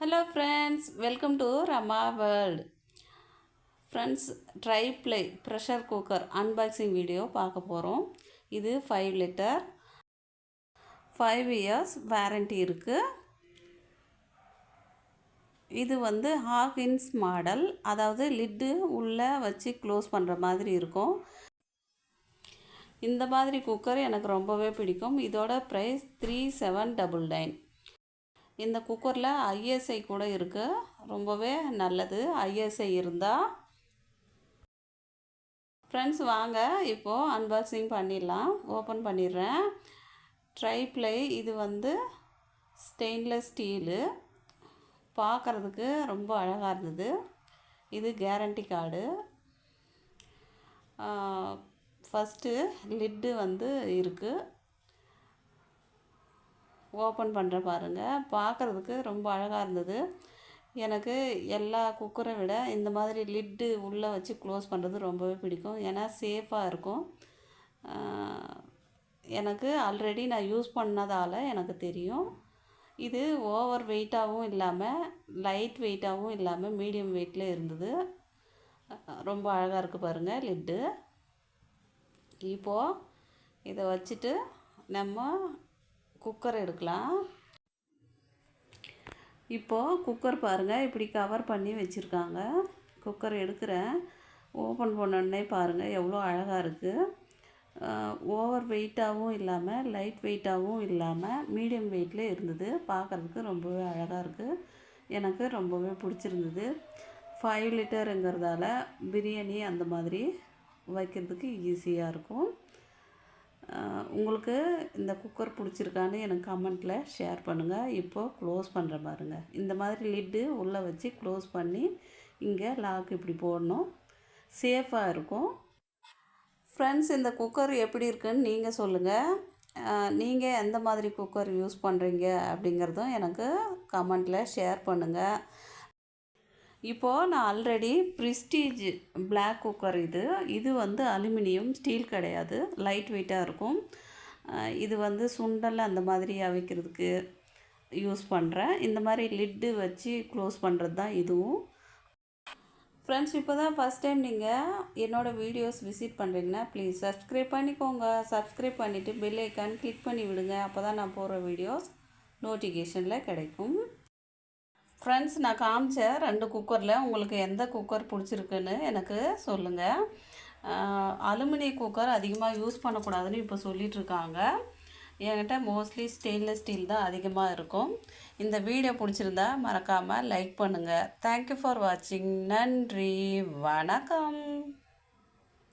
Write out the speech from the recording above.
Hello friends welcome to Rama world friends try ply pressure cooker unboxing video பார்க்க போகிறோம் இது five litre five years warranty இருக்குது இது வந்து ஹாகின்ஸ் மாடல் அதாவது லிட்டு உள்ளே வச்சு க்ளோஸ் பண்ணுற மாதிரி இருக்கும். இந்த மாதிரி குக்கர் எனக்கு ரொம்பவே பிடிக்கும். இதோட price three seven double nine இந்த குக்கரில் ஐஎஸ்ஐ கூட இருக்குது ரொம்பவே நல்லது. ஐஎஸ்ஐ இருந்தால் ஃப்ரெண்ட்ஸ் வாங்க. இப்போது அன்பாக்சிங் பண்ணிடலாம். ஓப்பன் பண்ணிடுறேன். ட்ரைப்ளை இது வந்து ஸ்டெயின்லெஸ் ஸ்டீலு பார்க்குறதுக்கு ரொம்ப அழகாக இருந்தது. இது கேரண்டி கார்டு ஃபஸ்ட்டு லிட்டு வந்து இருக்குது ஓப்பன் பண்ணுற பாருங்கள் பார்க்குறதுக்கு ரொம்ப அழகாக இருந்தது. எனக்கு எல்லா குக்கரை விட இந்த மாதிரி லிட்டு உள்ளே வச்சு க்ளோஸ் பண்ணுறது ரொம்பவே பிடிக்கும். ஏன்னா சேஃபாக இருக்கும். எனக்கு ஆல்ரெடி நான் யூஸ் பண்ணதால் எனக்கு தெரியும். இது ஓவர் வெயிட்டாகவும் இல்லாமல் லைட் வெயிட்டாகவும் இல்லாமல் மீடியம் வெயிட்டில் இருந்தது. ரொம்ப அழகாக இருக்குது பாருங்கள் லிட்டு. இப்போது இதை வச்சுட்டு நம்ம குக்கர் எடுக்கலாம். இப்போது குக்கர் பாருங்கள் இப்படி கவர் பண்ணி வச்சுருக்காங்க. குக்கர் எடுக்கிறேன். ஓப்பன் பண்ணோடனே பாருங்கள் எவ்வளோ அழகாக இருக்குது ஓவர் வெயிட்டாகவும் இல்லாமல் லைட் வெயிட்டாகவும் இல்லாமல் மீடியம் வெயிட்டில் இருந்தது. பார்க்குறதுக்கு ரொம்பவே அழகாக இருக்குது எனக்கு ரொம்பவே பிடிச்சிருந்தது. ஃபைவ் லிட்டருங்கிறதால பிரியாணி அந்த மாதிரி வைக்கிறதுக்கு ஈஸியாக இருக்கும். உங்களுக்கு இந்த குக்கர் பிடிச்சிருக்கான்னு எனக்கு கமெண்ட்டில் ஷேர் பண்ணுங்கள் இப்போது க்ளோஸ் பண்ணுற பாருங்க. இந்த மாதிரி லிட்டு உள்ளே வச்சு க்ளோஸ் பண்ணி இங்கே லாக் இப்படி போடணும். சேஃபாக இருக்கும். ஃப்ரெண்ட்ஸ் இந்த குக்கர் எப்படி இருக்குன்னு நீங்கள் சொல்லுங்கள் நீங்கள் எந்த மாதிரி குக்கர் யூஸ் பண்ணுறீங்க அப்படிங்கிறதும் எனக்கு கமெண்ட்டில் ஷேர் பண்ணுங்கள் இப்போது நான் ஆல்ரெடி ப்ரிஸ்டீஜ் பிளாக் குக்கர் இது. இது வந்து அலுமினியம் ஸ்டீல் கிடையாது. லைட் வெயிட்டாக இருக்கும் இது வந்து சுண்டல் அந்த மாதிரி அவிக்கிறதுக்கு யூஸ் பண்ணுறேன் இந்த மாதிரி லிட்டு வச்சு க்ளோஸ் பண்ணுறது தான் இதுவும். ஃப்ரெண்ட்ஸ் இப்போ தான் ஃபஸ்ட் டைம் நீங்கள் என்னோடய வீடியோஸ் விசிட் பண்ணுறீங்கன்னா ப்ளீஸ் சப்ஸ்கிரைப் பண்ணிக்கோங்க. சப்ஸ்கிரைப் பண்ணிவிட்டு பெல் ஐக்கான் கிளிக் பண்ணி விடுங்க. அப்போ தான் நான் போகிற வீடியோஸ் நோட்டிஃபிகேஷனில் கிடைக்கும். ஃப்ரெண்ட்ஸ் நான் காமிச்ச ரெண்டு குக்கரில் உங்களுக்கு எந்த குக்கர் பிடிச்சிருக்குன்னு எனக்கு சொல்லுங்கள் அலுமினிய குக்கர் அதிகமாக யூஸ் பண்ணக்கூடாதுன்னு இப்போ சொல்லிகிட்ருக்காங்க என்கிட்ட மோஸ்ட்லி ஸ்டெயின்லெஸ் ஸ்டீல் தான் அதிகமாக இருக்கும். இந்த வீடியோ பிடிச்சிருந்தா மறக்காமல் லைக் பண்ணுங்கள் தேங்க்யூ ஃபார் வாட்சிங் நன்றி. வணக்கம்.